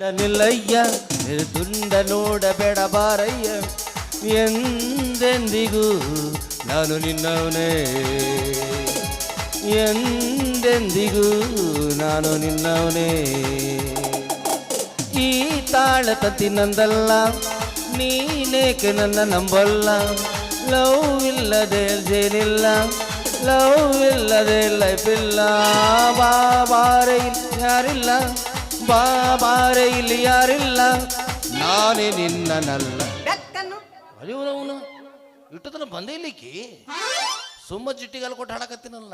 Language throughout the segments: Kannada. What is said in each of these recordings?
ನಿಲ್ಲಯ್ಯ ತುಂಡ ನೋಡಬೇಡ ಬಾರಯ್ಯ ಎಂದೆಂದಿಗೂ ನಾನು ನಿನ್ನವನೇ ಎಂದೆಂದಿಗೂ ನಾನು ನಿನ್ನವನೇ ಈ ತಾಳ ತತ್ತಿ ನಂದಲ್ಲ ನೀನೇಕೆ ನನ್ನ ನಂಬಲ್ಲ ಲವ್ ಇಲ್ಲದೆ ಜೇನಿಲ್ಲ ಲವ್ ಇಲ್ಲದೆ ಲೈಫ್ ಇಲ್ಲ ಬಾ ಬಾರೆ ಇಲ್ಲಿ ಯಾರಿಲ್ಲ ಬಾರೆ ಇಲ್ಲಿ ಯಾರಿಲ್ಲ. ನಾನೇ ನಿನ್ನನಲ್ಲ. ಬೆಕ್ಕನ್ನು. ಅಯ್ಯವನವನು ಇಟ್ಟತನ ಬಂದೇ ಇಲ್ಲಿಕ್ಕಿ. ಸುಮ್ಮ ಚಿಟ್ಟಿಗಾಲ ಕೊಟ್ಟು ಹಾಡಕತ್ತೀನಲ್ಲ.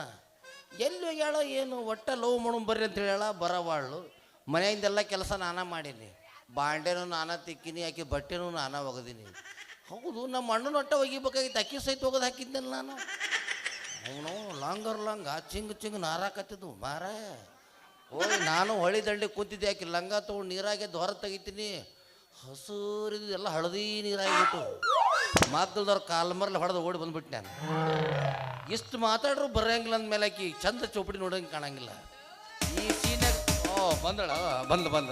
ಎಲ್ಲಿ ಹೋಗ್ಯಾಳ ಏನು ಒಟ್ಟ ಲವ್ ಮಾಡೋಣ ಬರ್ರಿ ಅಂತ ಹೇಳ ಬರವಾಳು. ಮನೆಯಿಂದೆಲ್ಲ ಕೆಲಸ ನಾನ ಮಾಡೀನಿ. ಬಾಂಡೆನೂ ನಾನ ತಿಕ್ಕಿನಿ ಆಕೆ ಬಟ್ಟೆನೂ ನಾನ ಒಗದೀನಿ. ಹೌದು ನಮ್ಮ ಅಣ್ಣನ ಒಟ್ಟ ಒಗಿಬೇಕಾಗಿತ್ತು. ಅಕ್ಕಿ ಸಹಿತ ಒಗದು ಹಾಕಿದ್ದೆಲ್ಲ ನಾನು. ಅವನು ಲಾಂಗರ್ ಲಾಂಗ ಚಿಂಗ್ ಚಿಂಗ್ ನಾರಾಕತ್ತಿದ್ವು ಮಾರ. ಹೋಗಿ ನಾನು ಹೊಳಿ ದಳ್ಳಿ ಕೂತಿದ್ದೆ, ಆಕೆ ಲಂಗ ತಗೊಂಡು ನೀರಾಗೆ ಹೊರ ತೆಗಿತೀನಿ. ಹಸೂರಿದ್ದು ಎಲ್ಲ ಹಳದಿ ನೀರಾಗಿಬಿಟ್ಟು ಮಾತಲ್ದವ್ರ ಕಾಲ್ ಮರಲಿ ಹೊಡೆದು ಓಡಿ ಬಂದ್ಬಿಟ್ಟು ನಾನು. ಇಷ್ಟು ಮಾತಾಡ್ರು ಬರಂಗಿಲ್ಲ ಅಂದಮೇಲೆ ಆಕಿ, ಚಂದ ಚೌಪಡಿ ನೋಡಂಗೆ ಕಾಣಂಗಿಲ್ಲ. ಈ ಸೀನಾಗ ಓ, ಬಂದಳ ಬಂದ ಬಂದ.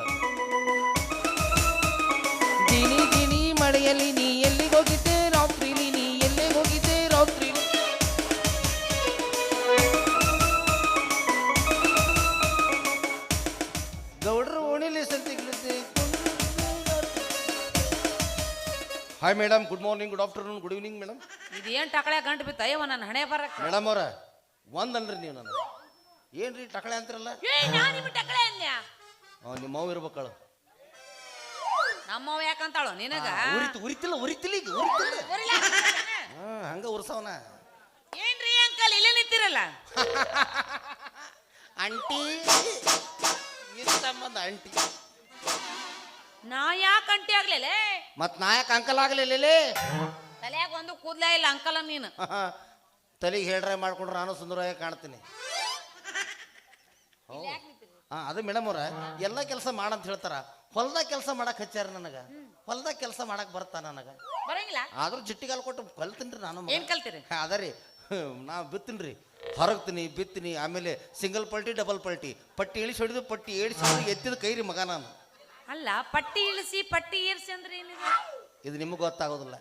ಗಿಣಿ ಗಿಣಿ ಮಳೆಯಲ್ಲಿ ನೀ ಎಲ್ಲಿಗೆ ಹೋಗಿದ್ದೆ? ರಾತ್ರಿಲಿ hi madam good morning good afternoon good evening madam ಇದೇನ್ ಟಕಳೆ ಗಂಟು ಬಿತ್ತ? ಅಯ್ಯವ ನನ್ನ ಹಣೆ ಬರಕ್ ಮೇಡಮ್ ಅವರ ಒಂದನ್ರಿ ನೀವು ನನಗೆ. ಏನ್ರಿ ಟಕಳೆ ಅಂತಿರಲ್ಲ? ಏ ನಾ ನಿಮ್ ಟಕಳೆ ಅನ್ಯ ನಿಮ್ಮ ಮಾವು ಇರ್ಬೇಕಳು. ನಮ್ಮವ ಯಾಕಂತಾಳು ನಿನಗ? ಉರಿತು ಉರಿತಿಲ್ಲ ಉರಿತಿಲ್ಲ ಈಗ ಉರಿತಿಲ್ಲ. ಹಾ ಹಂಗ ಉರ್ಸವನ. ಏನ್ರಿ ಅಂಕಲ್ ಇಲ್ಲೇ ನಿಂತಿರಲ್ಲ? ಅಂಟಿ ಸಂಬಂಧ ಅಂಟಿ ನಾ ಯಾಕಂಟಿ ಅಂಟಿ ಆಗ್ಲಿಲ್ಲ? ಮತ್ ನಾಯಕ ಅಂಕಲ್ ಆಗ್ಲಿಲ್ಲ ತಲೆಯಾಗ ಒಂದು ಕೂದ್ಲೇ ಇಲ್ಲ ಅಂಕಲ ನೀನು. ತಲೆಗೆ ಹೇಳ್ರೆ ಮಾಡ್ಕೊಂಡ್ರೆ ನಾನು ಸುಂದರವಾಗಿ ಕಾಣ್ತೀನಿ. ಹಾ ಅದು ಮೇಡಮ್ ಅವ್ರ ಎಲ್ಲ ಕೆಲಸ ಮಾಡಂತ ಹೇಳ್ತಾರ. ಹೊಲ್ದಾಗ ಕೆಲಸ ಮಾಡಕ್ ಹಚ್ಚಾರ ನನಗ? ಹೊಲ್ದಾಗ ಕೆಲಸ ಮಾಡಕ್ ಬರ್ತಾ ನನಗ? ಬರಂಗಿಲ್ಲ? ಆದ್ರೂ ಜಿಟ್ಟಿಗಾಲ್ ಕೊಟ್ಟು ಕಲ್ತೀನಿ ನಾನು. ಏನ್ ಕಲ್ತೀರಿ? ಅದ ರೀ. ನಾ ಬಿತ್ತೀನಿ ರೀ ಹೊರಗ್ತೀನಿ ಬಿತ್ತೀನಿ ಆಮೇಲೆ ಸಿಂಗಲ್ ಪಲ್ಟಿ ಡಬಲ್ ಪಲ್ಟಿ. ಪಟ್ಟಿ ಇಳಿಸಿ ಹೊಡೆದು ಪಟ್ಟಿ ಏಳಿಸಿ ಎತ್ತಿದ ಕೈರಿ ಮಗ ನಾನು. ಅಲ್ಲ ಪಟ್ಟಿ ಇಳಿಸಿ ಪಟ್ಟಿ ಏರ್ಸಿ ಅಂದ್ರೆ ಏನಿದೆ? ಇದು ನಿಮಗೆ ಗೊತ್ತಾಗೋದಿಲ್ಲ.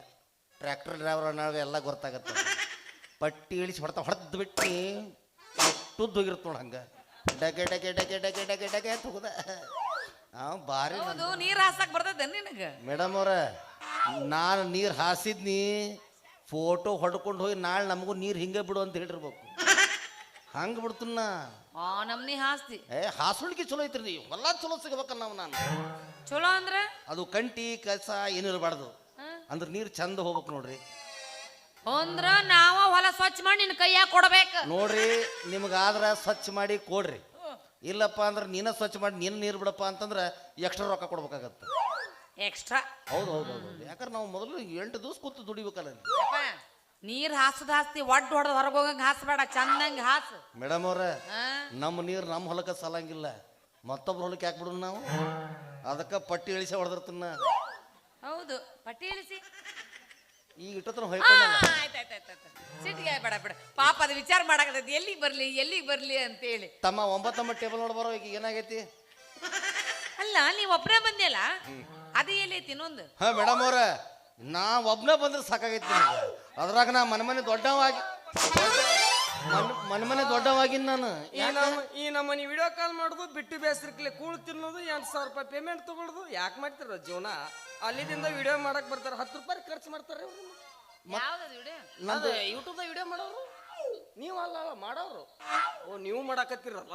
ಟ್ರ್ಯಾಕ್ಟರ್ ಡ್ರೈವರ್ ಅನ್ನೋದು ಎಲ್ಲ ಗೊತ್ತಾಗತ್ತೆ. ಪಟ್ಟಿ ಇಳಿಸಿ ಹೊಡೆತ ಹೊಡೆದು ಬಿಟ್ಟು ತುದ್ದು ಹೋಗಿರುತ್ತೆ ನೋಡಿ ಹಂಗೆ. ಡಗೆ ಡಗೆ ಡಗೆ ಡಗೆ ಡಗೆ ಡಗೆ ಅಂತ ಹೋಗುದ. ಹಾಂ ಭಾರಿ ಹೌದು ನೀರ್ ಹಾಸಕ್ ಬರ್ತದೆ ನಿನಗ? ಮೇಡಮ್ ಅವ್ರ ನಾನು ನೀರು ಹಾಸಿದ್ನಿ ಫೋಟೋ ಹೊಡ್ಕೊಂಡು ಹೋಗಿ ನಾಳೆ ನಮಗೂ ನೀರು ಹಿಂಗೆ ಬಿಡು ಅಂತ ಹೇಳಿರ್ಬೇಕು. ಹಂಗೆ ಬಿಡ್ತನ್ನ? ಆ ನಮ್ನಿ ಹಾಸ್ತಿ. ಏ ಹಾಸುಳಿಕೆ ಚಲೋ ಐತ್ರಿ ನೀವು. ಎಲ್ಲ ಚಲೋ ಸಿಗ್ಬೇಕಲ್ಲ ನಾವು ನಾನು. ಚಲೋ ಅಂದ್ರೆ? ಅದು ಕಂಟಿ ಕಸ ಏನಿರಬಾರ್ದು ಅಂದ್ರೆ ನೀರು ಚಂದ ಹೋಗ್ಬೇಕು ನೋಡ್ರಿ. ಅಂದ್ರ ನಾವ ಹೊಲ ಸ್ವಚ್ಛ ಮಾಡಿ ನಿನ್ನ ಕೈಯಾಗ ಕೊಡ್ಬೇಕು. ನೋಡ್ರಿ ನಿಮ್ಗಾದ್ರ ಸ್ವಚ್ಛ ಮಾಡಿ ಕೊಡ್ರಿ. ಇಲ್ಲಪ್ಪ ಅಂದ್ರೆ ನೀನ ಸ್ವಚ್ಛ ಮಾಡಿ ನೀನು ನೀರು ಬಿಡಪ್ಪ ಅಂತಂದ್ರೆ ಎಕ್ಸ್ಟ್ರಾ ರೊಕ್ಕ ಕೊಡ್ಬೇಕಾಗತ್ತೆ. ಎಕ್ಸ್ಟ್ರಾ? ಹೌದು ಹೌದು. ಯಾಕಂದ್ರೆ ನಾವು ಮೊದಲು ಎಂಟು ದಿವಸ ಕೂತು ದುಡಿಬೇಕಲ್ಲ. ನೀರ್ ಹಾಸದ ಹಾಸ್ತಿ ಒಡ್ ಹೊಡೆದ್ ಹೊರಗೆ ಹೋಗಂಗ ಹಾಸ್ಬೇಡ ಚಂದಂಗ್ ಹಾಸ್. ಮೇಡಮ್ ಅವ್ರ? ನಮ್ಮ ನೀರು ನಮ್ಮ ಹೊಲಕ್ಕೆ ಸಲಂಗಿಲ್ಲ. ಮತ್ತೊಬ್ರ ಹೊಲಕ್ಕೆ ಯಾಕೆ ಬಿಡೋಣ ನಾವು? ಅದಕ್ಕೆ ಪಟ್ಟಿ ಇಳಿಸಿ ಹೊಡೆದಿರ್ತೀನ ಹೌದು ಪಟ್ಟಿ ಇಳಿಸಿ. ಈಗ ಇಟ್ಟತ್ರ ಆಯ್ತು ಆಯ್ತಾಯ್ತಾಯ್ತು ಸಿಟ್ಟಿಗೆ ಬೇಡ ಬೇಡ. ಪಾಪ ಅದು ವಿಚಾರ ಮಾಡಕತ್ತೈತಿ. ಎಲ್ಲಿಗೆ ಬರ್ಲಿ ಎಲ್ಲಿಗೆ ಬರ್ಲಿ ಅಂತೇಳಿ. ತಮ್ಮ ಒಂಬತ್ತಮ್ಮ ಟೇಬಲ್ ನೋಡಿ ಬರೋ ಈಗ ಏನಾಗೈತಿ? ಅಲ್ಲ ನೀವ್ ಒಬ್ರೇ ಬಂದಿಯಲ್ಲ? ಅದು ಎಲ್ಲೈತಿ ಇನ್ನೊಂದು? ಹಾ ಮೇಡಮ್ ಅವ್ರ. ನಾ ಒಬ್ನೇ ಬಂದ್ರೆ ಸಾಕಾಗೈತಿ ನನಗೆ ಅದ್ರಾಗ ನಾ ಮನಮನೆ ಮನೆ ದೊಡ್ಡವಾಗಿ ಮನಮನೆ ದೊಡ್ಡವಾಗಿ ನಾನು. ಈ ನಮ್ಮ ಈ ನಮ್ಮನಿ ವಿಡಿಯೋ ಕಾಲ್ ಮಾಡುದು ಬಿಟ್ಟು ಬೇಸರಕ್ಲೆ ಕೂಳು ತಿನ್ನೋದು ಎಂಟು ಸಾವಿರ ರೂಪಾಯಿ ಪೇಮೆಂಟ್ ತಗೊಳ್ಳೋದು ಯಾಕೆ ಮಾಡ್ತಾರ ಜೀವನ ಅಲ್ಲಿದಿಂದ ವಿಡಿಯೋ ಮಾಡಕ್ ಬರ್ತಾರ ಹತ್ತು ರೂಪಾಯಿ ಖರ್ಚು ಮಾಡ್ತಾರೆ ಯೂಟ್ಯೂಬ್ ವಿಡಿಯೋ ಮಾಡೋರು? ನೀವು ಅಲ್ಲ ಅಲ್ಲ ಮಾಡೋರು. ಓ ನೀವು ಮಾಡಾಕತ್ತಿರಲ್ಲ?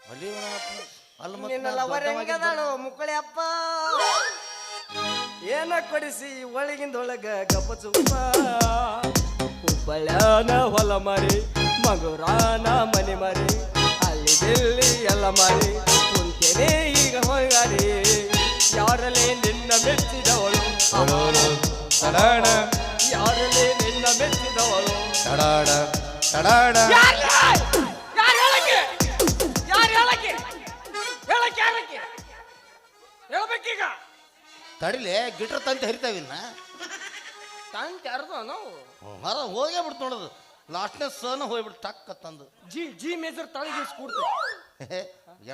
ಅಲ್ಲಿ ಅಲ್ಲಿ ಮತ್ತೆ ನಿನ್ನ ನಾ ಲವರ್. ಹೆಂಗದಾಳು ಮುಕ್ಕಳಿ ಅಪ್ಪ ಏನ ಕೊಡಿಸಿ ಒಳಗಿಂದೊಳಗ ಗಪ್ಪ ಚುಪ್ಪ. ಹುಬ್ಬಳ್ಯಾನ ಹೊಲ ಮರಿ ಮಗುರಾನ ಮನೆ ಮರಿ ಅಲ್ಲಿ ಇಲ್ಲಿ ಎಲ್ಲ ಮರಿ ಕುಂತೇನೆ ಈಗ ಹೊಂಗಾರಿ. ಯಾರಲ್ಲಿ ನಿನ್ನ ಮೆಚ್ಚಿದವಳು? ತಡಾಡ, ಯಾರಲ್ಲಿ ನಿನ್ನ ಮೆಚ್ಚಿದವಳು? ತಡಾಡ, ತಡಾಡ. ತಡಿಲೆ ಗಿಟ್ರ ತಂತಿ ಹರಿತಾವಿನ್ನ ತಂತ ಯಾರ್ದು ನಾವು? ಹೊರ ಹೋಗೇ ಬಿಡ್ತು ನೋಡೋದು ಲಾಸ್ಟ್ನೇ ಸನ್ ಹೋಗ್ಬಿಟ್ಟು ಟಕ್ಕ ತಂದು. ಜಿ ಜಿ ಮೇಜರ್ ತಳಿಗೆ ಕೂಡ್ತು.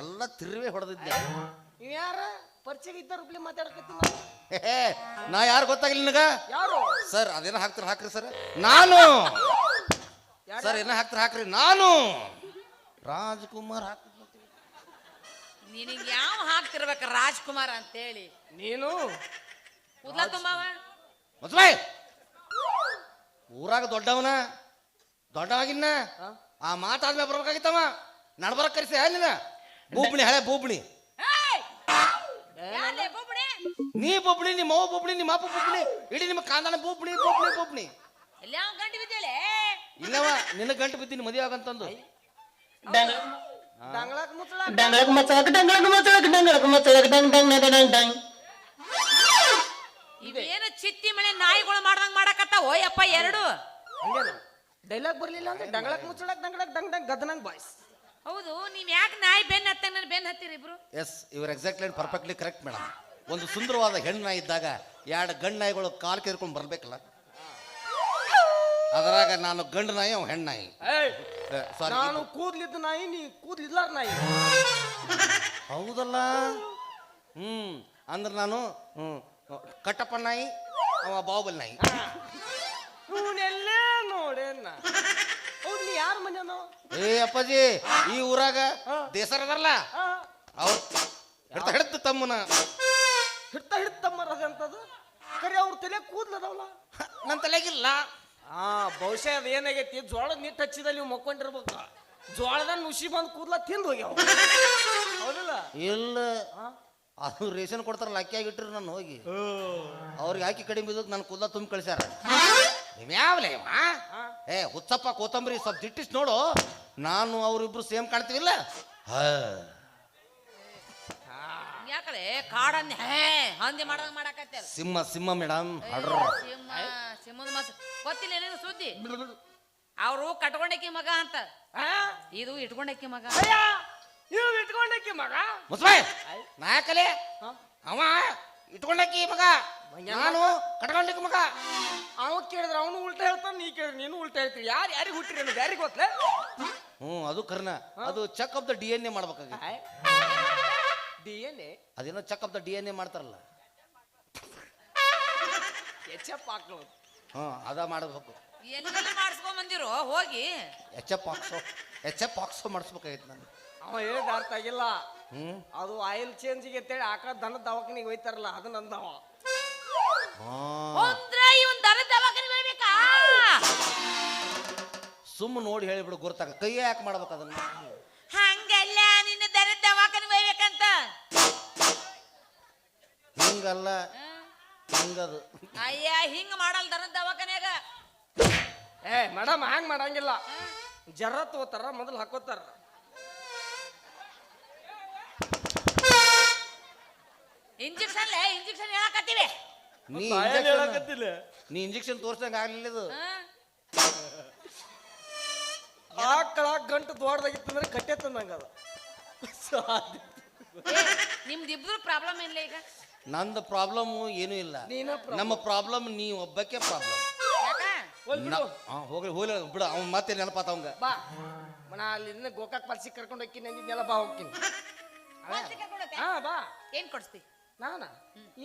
ಎಲ್ಲ ತಿರುವೆ ಹೊಡೆದಿದ್ದೆ. ಇವ್ ಯಾರ? ಪರಿಚಯ ಇದ್ದಾರ ಮಾತಾಡಕತ್ತೀನಿ ಹೇ, ನಾ ಯಾರು ಗೊತ್ತಾಗಿಲ್ಲ ನಿನಗ? ಯಾರು? ಸರ್ ಅದೇನ ಹಾಕ್ತಾರ ಹಾಕ್ರಿ ಸರ್. ನಾನು! ಯಾರು? ಸರ್ ಏನ ಹಾಕ್ತಾರ ಹಾಕ್ರಿ. ನಾನು! ರಾಜ್ಕುಮಾರ್ ಹಾಕ್ತೀನಿ ನಿನಗೆ ಯಾವ ಹಾಕ್ತಿರ್ಬೇಕ ರಾಜ್ಕುಮಾರ್ ಅಂತೇಳಿ? ನೀನು? ಕೂದ್ಲ ತುಂಬವ? ಮದ್ವೆ ಊರಾಗ ದೊಡ್ಡವನ ದೊಡ್ಡವಾಗಿನ್ನ? ಆ ಮಾತಾದ್ಮೇಲೆ ಬರ್ಬೇಕಾಗಿತ್ತವ. ನಡ್ಬರಕ್ ಕರೆಸಿ ಅಲ್ಲಿನ ಬೂಬ್ಣಿ ಹಳೆ ಬೂಬ್ಣಿ? ನೀ ಬೊಬ್ಳಿ ನಿಮ್ಮ ಅವ್ವ ಬೊಬ್ಳಿ ನಿಮ್ಮ ಅಪ್ಪ ಬೊಬ್ಳಿ ಇಡೀ ನಿಮ್ಮ ಕಾಂದಾನ ಬೊಬ್ಳಿ ಬೊಬ್ಳಿ ಬೊಬ್ಳಿ ಎಲ್ಲ ಯಾವ ಗಂಟು ಬಿದ್ದೇಳೆ ಇಲ್ಲವ ನಿನ್ನ ಗಂಟು ಬಿದ್ದೀನಿ ಮದುವೆ ಆಗಂತಂದು. ದಂಗಳಕ್ ಮುಚ್ಚಳ ಡಂಗಳಕ್ ಮಚ್ಚಳಕ್ ಡಂಗಳಕ್ ಮಚ್ಚಳಕ್ ಡಂಗಳಕ್ ಮಚ್ಚಳಕ್ ಡಂಗ್ ಡಂಗ್ ನಡ ಡಂಗ್ ಡಂಗ್. ಏನು ಚಿತ್ತಿ ಮಳೆ ನಾಯಿಗಳು ಮಾಡ್ದಂಗ್ ಮಾಡಕತ್ತಾವ? ಓಯಪ್ಪ ಎರಡು. ಹಂಗೇನ? ಡೈಲಾಗ್ ಬರ್ಲಿಲ್ಲ ಅಂದ್ರೆ ಡಂಗಳಕ್ ಮುಚ್ಚಳಕ್ ಡಂಗಳಕ್ ಡಂಗ್ ಡಂಗ್ ಗದನಂಗ್ ಬಾಯ್ಸ್. ಹೌದು ನೀವ್ ಯಾಕೆ ನಾಯಿ ಬೆನ್ ಹತ್ತ ನನ್ ಬೆನ್ ಹತ್ತಿರಿ ಇಬ್ರು? ಎಸ್ ಇವ್ರ ಎಕ್ಸಾಕ್ಟ್ಲಿ ಪರ್ಫೆಕ್ಟ್ಲಿ ಕರೆಕ್ಟ್ ಮೇಡಮ್ ಒಂದು ಸುಂದರವಾದ ಹೆಣ್ಣು ನಾಯಿ ಇದ್ದಾಗ ಎರಡು ಗಂಡು ನಾಯಿಗಳು ಕಾಲು ಕೇರ್ಕೊಂಡು ಬರ್ಬೇಕಲ್ಲ? ಅದರಾಗ ನಾನು ಗಂಡು ನಾಯಿ ಅವ ಹೆಣ್ಣು ನಾಯಿ. ಸಾರಿ ನಾನು ಕೂದ್ಲಿದ್ದ ನಾಯಿ ನೀ ಕೂದ್ಲಿದ್ಲಾರ ನಾಯಿ. ಹೌದಲ್ಲ? ಹ್ಮ್ ಅಂದ್ರೆ ನಾನು ಹ್ಮ್ ಕಟ್ಟಪ್ಪ ನಾಯಿ ಅವ ಬಾಹುಬಲ್ ನಾಯಿ. ಇವನೆಲ್ಲೇ ನೋಡೇನ ಹೌದು ನೀ ಯಾರ ಏ ಅಪ್ಪಾಜಿ ಈ ಊರಾಗ ದೇಸರ ಅದರಲ್ಲ ಅವ್ರು ಹಿಡ್ತ ಹಿಡ್ತ ತಮ್ಮನ. ಹಿಡ್ತ ತಮ್ಮ ಅಂತದು ಕರೆ ಅವ್ರ ತಲೆ ಕೂದ್ಲದವಲ್ಲ ನನ್ನ ತಲೆಗಿಲ್ಲ. ಆ ಬಹುಶಃ ಅದು ಏನಾಗೈತಿ? ಜೋಳದ ನಿಟ್ಟು ಹಚ್ಚಿದ ನೀವು ಮಕ್ಕೊಂಡಿರ್ಬೇಕು. ಜೋಳದ ನುಸಿ ಬಂದು ಕೂದ್ಲ ತಿಂದು ಹೋಗ್ಯಾವ. ಹೌದಿಲ್ಲ? ಇಲ್ಲ. ಅದು ರೇಷನ್ ಕೊಡ್ತಾರಲ್ಲ ಅಕ್ಕಿ ಆಗಿಟ್ಟರು ನಾನು ಹೋಗಿ. ಅವ್ರಿಗೆ ಹಾಕಿ ಕಡಿಮೆ ಬಿದ್ದಕ್ಕೆ ನನ್ನ ಕೂದಲ ತುಂಬ ಕಳಿಸ್ಯಾರ. ಯಾವಲೇ ಏ ಹುಚ್ಚಪ್ಪ ಕೋತಂಬರಿ ಸ್ವಲ್ಪ ದಿಟ್ಟಿಸ್ ನೋಡು. ನಾನು ಅವರಿಬ್ರು ಸೇಮ್ ಕಾಣ್ತೀವಿಲ್ಲ? ಹಾ. ಯಾಕಡೆ ಕಾಡನ್ನ ಹೇ ಹಂದಿ ಮಾಡ್ದಂಗ್ ಮಾಡಕತ್ತೆ ಸಿಂಹ ಸಿಂಹ ಮೇಡಮ್ ಸಿಂಹ ಸಿಂಹದ ಮಾಸ ಗೊತ್ತಿಲ್ಲ ಏನೇನು ಸುದ್ದಿ? ಅವರು ಕಟ್ಕೊಂಡಕ್ಕಿ ಮಗ ಅಂತ. ಇದು ಇಟ್ಕೊಂಡಕ್ಕಿ ಮಗ. ನೀವು ಇಟ್ಕೊಂಡಕ್ಕಿ ಮಗ? ಮುಸ್ಬಾಯ್ ನಾಯಕಲೆ? ಅವ ಇಟ್ಕೊಂಡಕ್ಕಿ ಮಗ. ನಾನು ಕಟ್ಕೊಂಡಕ್ಕಿ ಮಗ. ಅವ ಕೇಳಿದ್ರೆ ಅವನು ಉಲ್ಟಾ ಹೇಳ್ತಾನೆ ನೀ ಕೇಳಿದ್ರೆ ನೀನು ಉಲ್ಟಾ ಹೇಳ್ತೀರಿ. ಯಾರು ಯಾರಿಗೆ ಹುಟ್ಟಿರಿ ಅನ್ನೋದು ಯಾರಿಗೆ ಗೊತ್ತಲೇ ಹ್ಞೂ ಅದು ಕರ್ನ ಅದು check up the D N A ಮಾಡ್ಬೇಕಾಗಿ D N A ಅದೇನೋ check of the D N A ಮಾಡ್ತಾರಲ್ಲ. ಎಚ್ ಎಫ್ ಹಾಕ್ಲೋದು. ಹ್ಞೂ ಅದ ಮಾಡಬೇಕು ಎಲ್ಲಿ ಮಾಡಿಸ್ಕೊಂಡ್ ಬಂದಿರೋ? ಹೋಗಿ. ಎಚ್ ಎಫ್ ಹಾಕ್ಸೋ. ಎಚ್ ಎಫ್ ಹಾಕ್ಸೋ ಮಾಡಿಸ್ಬೇಕಾಗಿತ್ತು ನಾನು ಅವ ಹೇಳಿದ ಅರ್ಥ ಆಗಿಲ್ಲ. ಹ್ಞೂ ಅದು ಆಯಿಲ್ ಚೇಂಜಿಗೆ ಅಂತೇಳಿ ಆಕಳ ದನದ ದವಾಖಾನಿಗೆ ಹೋಯ್ತಾರಲ್ಲ ಅದು ನಂದವ ಹಾಂ. ಅಂದ್ರ ಇವನ್ ದನ ದವಾಖಾನೆ ಬರ್ಬೇಕಾ ಸುಮ್ಮ ನೋಡಿ ಹೇಳಿಬಿಡು ಗುರ್ತಾಗ. ಕೈ ಯಾಕೆ ಮಾಡ್ಬೇಕು ಅದನ್ನ? ಹಂಗಲ್ಲ ನಿನ್ನ ದನ ದವಾಖಾನೆ ಹೋಗ್ಬೇಕಂತ. ಹಿಂಗಲ್ಲ. ಹಿಂಗದು. ಅಯ್ಯ ಹಿಂಗ ಮಾಡಲ್ ದರ ದವಾಖಾನ್ಯಾಗ? ಏ ಮೇಡಮ್ ಹ್ಯಾಂಗ್ ಮಾಡಂಗಿಲ್ಲ. ಜರ ತಗೋತಾರ ಮೊದಲು ಹಾಕೋತಾರ. ಇಂಜೆಕ್ಷನ್ ಇಂಜೆಕ್ಷನ್ ಹೇಳಕತ್ತೀವಿ. ನೀ ಇಂಜೆಕ್ಷನ್ ನೀ ಇಂಜೆಕ್ಷನ್ ತೋರ್ಸಂಗ ಆಗ್ಲಿಲ್ಲ ಇದು. ಆಕಳ ಗಂಟು ದೊಡ್ಡದಾಗಿತ್ತಂದ್ರೆ ಕಟ್ಟೆ ತಂದಂಗ ಅದು. ಏ, ನಿಮ್ದಿಬ್ರು ಪ್ರಾಬ್ಲಮ್ ಇಲ್ಲ ಈಗ? ನಂದು ಪ್ರಾಬ್ಲಮ್ ಏನೂ ಇಲ್ಲ. ನೀನ. ನಮ್ಮ ಪ್ರಾಬ್ಲಮ್ ನೀ ಒಬ್ಬಕ್ಕೆ ಪ್ರಾಬ್ಲಮ್ ಯಾಕ? ಹೋಗ್ಲಿ ಹೋಗ್ಲಿ ಬಿಡ. ಅವ್ನು ಮತ್ತೆ ನೆನಪಾತ ಅವಂಗ? ಬಾ. ನಾ ಅಲ್ಲಿ ಗೋಕಾಕ್ ಪಲ್ಸಿ ಕರ್ಕೊಂಡು ಹೋಗ್ತೀನಿ ನೆಲ ಬಾ ಹೋಗ್ತೀನಿ? ಹಾ? ಬಾ. ಏನು ಕೊಡಿಸ್ತಿ? ನಾನ?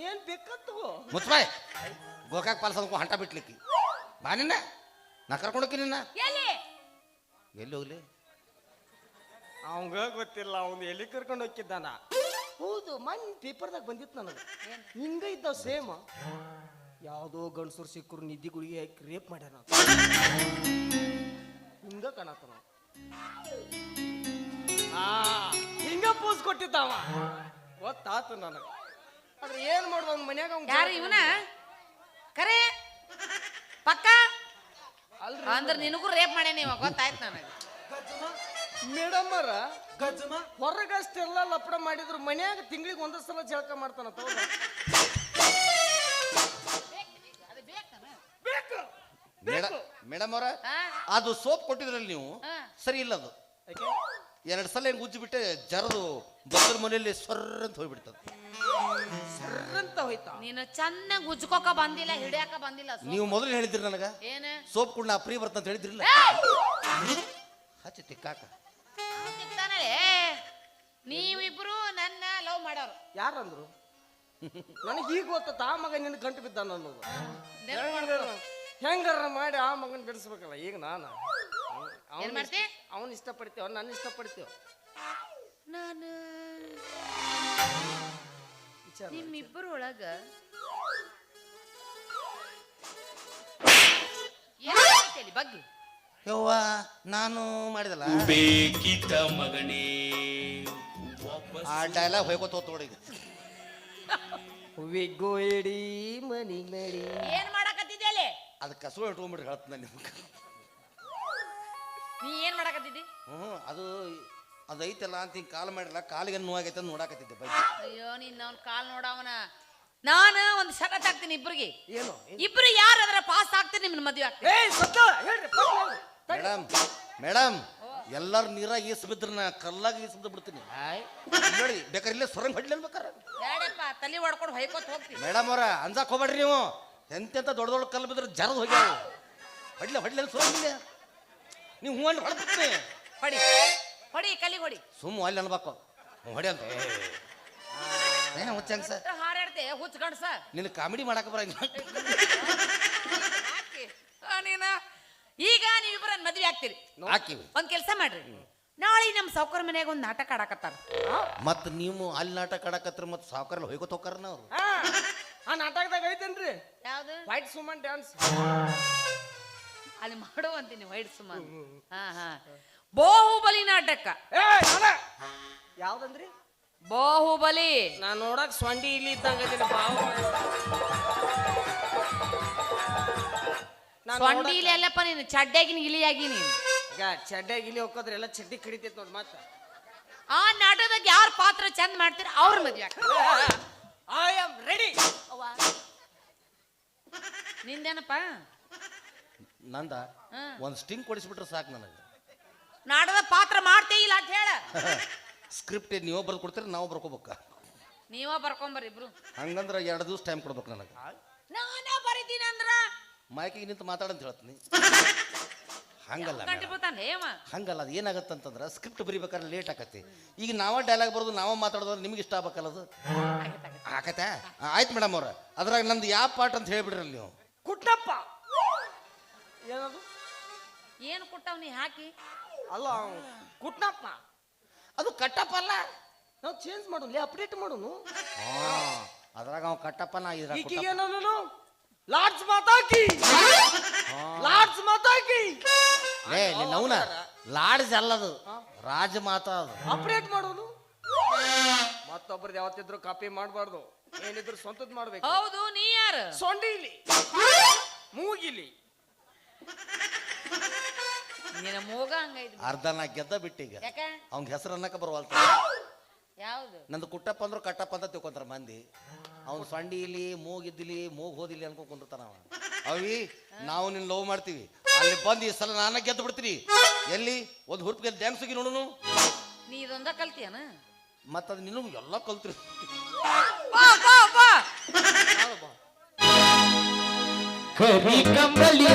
ಏನ್ ಬೇಕಂತ ಗೋಕಾಕ್ ಪಾಲ್ಸ ಅದಕ್ಕೂ ಹಂಟ ಬಿಟ್ಲಿಕ್ಕೆ. ಬಾ ನಿನ್ನ. ನಾ ಕರ್ಕೊಂಡೋಗಿ ನಿನ್ನ. ಎಲ್ಲಿ? ಎಲ್ಲಿ ಹೋಗ್ಲಿ? ಅವಂಗ ಗೊತ್ತಿಲ್ಲ ಅವ್ನು ಎಲ್ಲಿ ಕರ್ಕೊಂಡು ಹೋಗಿದ್ದಾನ ಹೌದು ಮನ್ ಪೇಪರ್ದಾಗ ಬಂದಿತ್ತು ನನಗೆ. ಹಿಂಗ ಇದ್ದ ಸೇಮ್. ಯಾವುದೋ ಗಂಡಸರು ಸಿಕ್ಕರು ನಿದ್ದಿ ಗುಳಿಗೆ ಹಾಕಿ ರೇಪ್ ಮಾಡ್ಯಾನ ಅಂತ. ಹಿಂಗ ನಾನು ಆ ಹಿಂಗ ಪೂಸ್ ಕೊಟ್ಟಿದ್ದಾವ ಗೊತ್ತಾತು ನನಗೆ. ಆದ್ರೆ ಏನ್ ಮಾಡ್ದ ಅವ್ನ ಮನ್ಯಾಗ ಅವ್ನ್ ಯಾರು ಇವನ? ಕರೆ? ಪಕ್ಕ? ಅಲ್ರಿ. ಅಂದ್ರೆ ನಿನಗೂ ರೇಪ್ ಮಾಡ್ಯಾನ ಇವ ಗೊತ್ತಾಯ್ತು ನನಗೆ. ಮೇಡಮ್ ಅವರ ಹೊರಗಷ್ಟೆಲ್ಲ ಲಪಡ ಮಾಡಿದ್ರು ಮನ್ಯಾಗ ತಿಂಗಳಿಗೆ ಒಂದ ಸಲ ಜಳಕ ಮಾಡ್ತಾನ ಬೇಕು. ಮೇಡಮ್ ಅವರ? ಅದು ಸೋಪ್ ಕೊಟ್ಟಿದ್ರಲ್ಲ ನೀವು ಹಾ. ಸರಿ ಇಲ್ಲ ಅದು. ಯಾಕೆ? ಎರಡು ಸಲ ಏನು ಉಜ್ಜಿ ಬಿಟ್ಟೆ ಜರದು ಬಸ್ರ ಮನೆಯಲ್ಲಿ ಸ್ವರ್ರ ಅಂತ ಹೋಗ್ಬಿಡ್ತದೆ. ಸರ್ರಂತ ಹೋಯ್ತಾ? ನೀನು ಚೆನ್ನಾಗಿ ಉಜ್ಕೋಕ ಬಂದಿಲ್ಲ ಹಿಡಿಯಾಕ ಬಂದಿಲ್ಲ ನೀವು ಮೊದಲು ಹೇಳಿದ್ರಿ ನನಗ. ಏನು? ಸೋಪ್ ಕುಂಡ ಫ್ರೀ ಬರ್ತಂತ ಹೇಳಿದ್ರಿಲ್ಲ. ಹಚ್ಚಿ ತಿಕ್ಕಾಕ. ನೀವಿಬ್ರು ನನ್ನ ಲವ್ ಮಾಡೋರು. ಯಾರಂದ್ರು? ನನಗೆ ಈಗ ಗೊತ್ತ ಆ ಮಗ ನಿನ್ನ ಗಂಟು ಬಿದ್ದಾನ ಅನ್ನೋದು. ಹೆಂಗಾರ ಹೆಂಗಾರ ಮಾಡಿ ಆ ಮಗನ ಬಿಡಿಸ್ಬೇಕಲ್ಲ ಈಗ ನಾನು? ಏನ್ ಮಾಡ್ತಿ? ಅವನು ಇಷ್ಟಪಡ್ತೀವ ನಾನು ಇಷ್ಟಪಡ್ತೀವ ನಾನು ವಿಚಾರ ನಿಮ್ಮಿಬ್ಬರ ಒಳಗ ಏನಾಗೈತೆ ಬಗ್ಗೆ. ಯವ್ವ ನಾನು ಮಾಡಿದಲ್ಲ? ಬೇಕಿದ್ದ ಮಗನೇ. ಆ ಡೈಲಾಗ್ ಹೋಯ್ಕೋತ ನೋಡಿ ಹೂವಿಗೋ ಇಡೀ ಮನಿ ಮೇಡಿ. ಏನ್ ಮಾಡಕತ್ತಿದ್ದೆ ಅಲ್ಲಿ ಅದು ಕಸು ಇಟ್ಕೊಂಡ್ಬಿಟ್ಟು ಹೇಳ್ತೀನಿ ನಿಮ್ಗೆ. ನೀ ಏನ್ ಮಾಡಕತ್ತಿದ್ದಿ? ಹ್ಞೂ ಅದು ಅದೈತಲ್ಲ ಐತಲ್ಲ ಅಂತ ಹಿಂಗೆ ಕಾಲ್ ಮಾಡಿಲ್ಲ ಕಾಲಿಗೆ ನೋವಾಗೈತೆ ಅಂತ ನೋಡಾಕತ್ತಿದ್ದೆ ಬೈ. ಅಯ್ಯೋ ನೀನ್ ಅವ್ನ ಕಾಲ್ ನೋಡವನ. ನಾನು ಒಂದು ಶರತ್ ಹಾಕ್ತೀನಿ ಇಬ್ರಿಗೆ. ಏನು? ಇಬ್ರು ಯಾರು ಅದರ ಪಾಸ್ ಆಗ್ತೀನಿ ನಿಮ್ಮನ್ನ ಮದುವೆ ಆಗ್ತೀನಿ. ಸತ್ತ ಹೇಳ್ರಿ. Madam madam. ಎಲ್ಲರೂ ನೀರಾಗ ಈಸ್ ಬಿದ್ರೆ ನಾ ಕಲ್ಲಾಗ ಈಸ್ ಬಿದ್ದು ಬಿಡ್ತೀನಿ ನೋಡಿ ಬೇಕಾರೆ ಇಲ್ಲೇ ಸೊರಂಗ್ ಹೊಡ್ಲಿ ಬೇಕಾರೆ ಬೇಡಪ್ಪ ತಲೆ ಹೊಡ್ಕೊಂಡು ಹೊಯ್ಕೋತ ಹೋಗ್ತೀನಿ ಮೇಡಮ್ ಅವ್ರ ಅಂಜಾಕ್ ಹೋಗ್ಬೇಡ್ರಿ ನೀವು ಎಂತೆಂತ ದೊಡ್ಡ ದೊಡ್ಡ ಕಲ್ಲು ಬಿದ್ರೆ ಜರದ್ ಹೋಗ್ಯಾವ ಹೊಡ್ಲಿ ಹೊಡ್ಲಿ ಸೊರಂಗಿಲ್ಲ ನೀವು ಹೂ ಹೊಡ್ತೀನಿ ಹೊಡಿ ಹೊಡಿ ಕಲಿ ಹೊಡಿ ಸುಮ್ಮ ಅಲ್ಲಿ ಅನ್ಬೇಕು ಹ್ಞೂ ಹೊಡಿ ಅಂತ ಏನ ಹುಚ್ಚಂಗ ಸರ್ ಹಾರಾಡ್ತೆ ಹುಚ್ಚ ಗಂಡ್ಸ ನಿನ್ನ ಕಾಮಿಡಿ ಮಾಡಕ್ಕೆ ಬರಂಗಿಲ್ಲ ನೀನ ಈಗ ನೀವಿಬ್ರ ಮದ್ವೆ ಆಗ್ತೀರಿ. ಹಾಕಿವಿ. ಒಂದ್ ಕೆಲಸ ಮಾಡ್ರಿ. ನಾಳೆ ನಮ್ಮ ಸೌಕರ್ ಮನ್ಯಾಗ ಒಂದ್ ನಾಟಕ ಆಡಕತ್ತಾರ. ಮತ್ತು ನೀವು ಅಲ್ಲಿ ನಾಟಕ ಆಡಕತ್ರ ಮತ್ತೆ ಸಾವುಕಾರಲ್ಲಿ ಹೋಗೋತ್ ಹೋಗ್ತಾರನ ಅವ್ರು. ಆ, ನಾಟಕದಾಗ ಐತೇನ್ರಿ? ಯಾವ್ದು? White Suman dance. ಅಲ್ಲಿ ಮಾಡೋ ಅಂತೀನಿ ವೈಟ್ ಸುಮನ್. ಹಾ ಹಾ. ಬಾಹುಬಲಿ ನಾಟಕ. ಏ ಅಲ್ಲ ಯಾವ್ದಂದ್ರಿ? ಬಾಹುಬಲಿ. ನಾ ನೋಡಕ್ ಸೊಂಡಿ ಇಲ್ಲಿ ಇದ್ದಂಗ ಬಾಹುಬಲಿ. ಬಾವು ಸೊಂಡಿ ಇಲ್ಲಿ ಅಲ್ಲಪ್ಪ ನೀನು ಚಡ್ಡಾಗಿನ ಇಲಿಯಾಗಿ ನೀನು. ಈಗ ಚಡ್ಡಾಗಿ ಗಿಲಿ ಹೋಗೋದ್ರೆ ಎಲ್ಲ ಚಡ್ಡಿ ಕಡಿತೈತೆ ನೋಡಿ ಮತ್ತೆ. ಆ ನಾಟಕದಾಗ ಯಾರ ಪಾತ್ರ ಚಂದ ಮಾಡ್ತೀರ ಅವ್ರ ಮದ್ವೆ ಐ ಆಮ್ ರೆಡಿ ನಿಂದೇನಪ್ಪ? ನಂದ. ಒಂದು ಸ್ಟಿಂಗ್ ಕೊಡಿಸ್ಬಿಟ್ರೆ ಸಾಕು ನನಗೆ. ನಾಡದ ಪಾತ್ರ ಮಾಡ್ತೇ ಇಲ್ಲ ಅಂತ ಹೇಳ. ಸ್ಕ್ರಿಪ್ಟ್ ನೀವು ಬರ್ದು ಕೊಡ್ತೀರಿ ನಾವು ಬರ್ಕೋಬೇಕ. ನೀವ ಬರ್ಕೊಂಬರ್ ಇಬ್ರು. ಹಂಗಂದ್ರ ಎರಡು ದಿವಸ ಟೈಮ್ ಕೊಡ್ಬೇಕು ನನಗೆ. ನಾನೇ ಬರೀತೀನಿ ಅಂದ್ರ ಮೈಕಿಗೆ ನಿಂತು ಮಾತಾಡಂತ ಹೇಳ್ತೀನಿ. ಹಂಗಲ್ಲ madam. ಹಂಗಲ್ಲ ಅದು ಏನಾಗತ್ತೆ ಅಂತಂದ್ರೆ ಸ್ಕ್ರಿಪ್ಟ್ ಬರಿಬೇಕಾದ್ರೆ ಲೇಟ್ ಆಕತಿ. ಈಗ ನಾವ ಡೈಲಾಗ್ ಬರೋದು ನಾವ ಮಾತಾಡೋದ್ರೆ ನಿಮ್ಗೆ ಇಷ್ಟ ಆಗ್ಬೇಕಲ್ಲ ಅದು? ಆಕತ್ತೆ ಆಯ್ತು ಮೇಡಮ್ ಅವ್ರ. ಅದ್ರಾಗ ನಂದು ಯಾವ ಪಾರ್ಟ್ ಅಂತ ಹೇಳ್ಬಿಡ್ರಲ್ಲ ನೀವು. ಕುಟ್ಟಪ್ಪ! ಏನದು? ಏನು ಕೊಟ್ಟವ್ ನೀ ಹಾಕಿ? ಅಲ್ಲ ಅವ್ನು ಕುಟ್ನಪ್ಪ. ಅದು ಕಟ್ಟಪ್ಪ ಅಲ್ಲ. ನಾವು ಚೇಂಜ್ ಮಾಡೋಣ ಅಪ್ಡೇಟ್ ಮಾಡೋನು. ಅದ್ರಾಗ ಅವ ಕಟ್ಟಪ್ಪನ ನಾ ಇದ್ರಾಗ ಈಕಿಗೆ ಕುಟ್ಟಪ್ಪ. ಲಾಡ್ಜ್ ಮಾತಾಕಿ ಲಾಡ್ಜ್ ಮಾತಾಕಿ ಏ ನಿನ್ನ ಅವನ ಲಾಡ್ಜ್ ಅಲ್ಲದು. ರಾಜ ಮಾತಾ ಅದು. ಆಪರೇಟ್ ಮಾಡೋನು ಮತ್ತೊಬ್ರದ್ದು ಯಾವತ್ತಿದ್ರು ಕಾಪಿ ಮಾಡಬಾರ್ದು. ಏನಿದ್ರು ಸ್ವಂತದ್ ಮಾಡ್ಬೇಕು. ಹೌದು ನೀ ಯಾರು? ಸೊಂಡಿಲಿ. ಮೂಗಿಲಿ. ನಿನ್ನ ಮೂಗ ಹಂಗೈತಿ ಅರ್ಧ ನಾ ಗೆದ್ದ ಬಿಟ್ಟೀಗ. ಯಾಕ? ಅವ್ನ ಹೆಸರು ಅನ್ನಕ ಬರವಲ್ತ. ಯಾವ್ದು? ನಂದು ಕುಟ್ಟಪ್ಪ ಅಂದ್ರು ಕಟ್ಟಪ್ಪ ಅಂತ ತಿಳ್ಕೊಂತಾರ ಮಂದಿ. ಅವ್ನು ಸಂಡಿ ಇಲ್ಲಿ ಮೂಗಿದ್ದಿಲಿ ಮೂಗ್ ಹೋದಿಲಿ ಅನ್ಕೊಂಡ್ ಕುಂದಿರ್ತಾನ ಅವ. ಅವಿ ನಾವು ನಿನ್ನ ಲವ್ ಮಾಡ್ತೀವಿ. ಅಲ್ಲಿ ಬಂದು ಈ ಸಲ ನಾನ ಗೆದ್ದು ಬಿಡ್ತೀನಿ. ಎಲ್ಲಿ? ಒಂದು ಹುರುಪಿಗೆ ಡ್ಯಾನ್ಸ್ ಹೋಗಿ ನೋಡುನು? ನೀ ಇದೊಂದ ಕಲ್ತಿಯನ? ಮತ್ತದು ಅದು ನಿನಗೂ ಎಲ್ಲ ಕಲ್ತಿರಿ. ಬಾ ಬಾ ಬಾ. ಕರಿ ಕಂಬಳಿ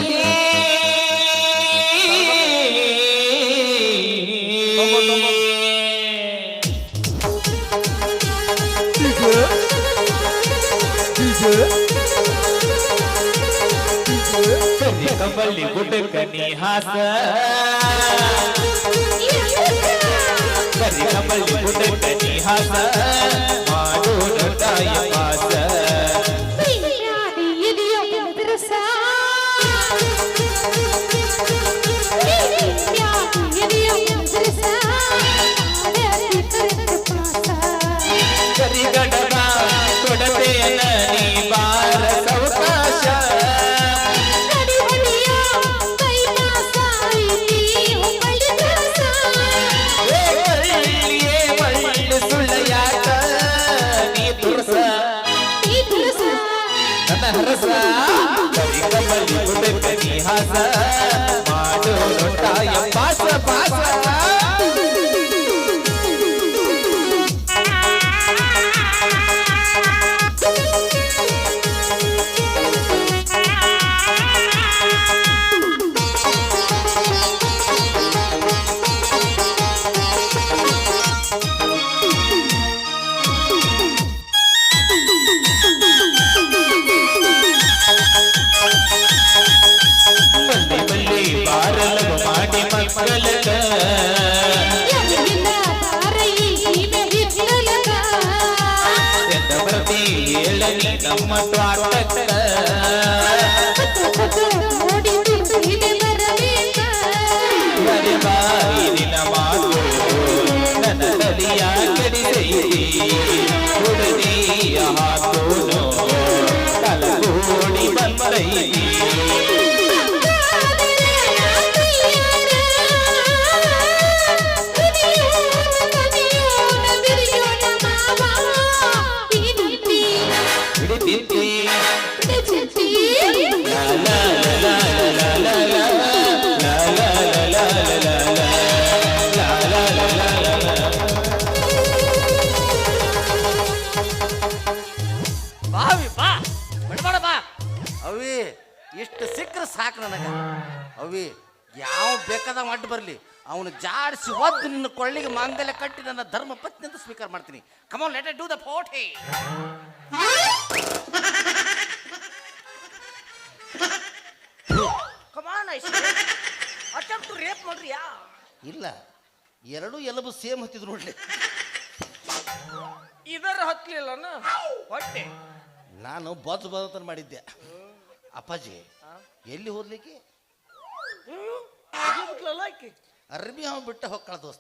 ಕರಿ ಕಂಬಳಿ ಗುಡ್ಡಕ್ಕ ನೀ ಹಾಸ ಕರಿ ಕಂಬಳಿ ಗುಡ್ಡಕ್ಕ ನೀ ಹಾಸ हसन நம்ம ಜಾಡಿಸಿ ಒದ್ದು ನಿನ್ನ ಕೊಳ್ಳಿಗೆ ಮಾಂಗಲ್ಯ ಕಟ್ಟಿ ನನ್ನ ಧರ್ಮ ಪತ್ನಿ ಅಂತ ಸ್ವೀಕಾರ ಮಾಡ್ತೀನಿ. Come on let do the ಫೋಟೆ come on attempt rape ಮಾಡ್ರಿ ಯಾ ಇಲ್ಲ ಎರಡೂ ಎಲ್ಲವೂ ಸೇಮ್ ಹತ್ತಿದ್ರು ನೋಡ್ಲಿ ಇದರ ಹತ್ತಲಿಲ್ಲ ಹೊಟ್ಟೆ. ನಾನು ಬದ್ ಬದತನ ಮಾಡಿದ್ದೆ. ಅಪ್ಪಾಜಿ ಎಲ್ಲಿ ಹೋದ್ಲಿಕ್ಕೆ? ಅರ್ಬಿ ಅವ ಬಿಟ್ಟ ಹೊಕ್ಕಳ ದೋಸ್ತ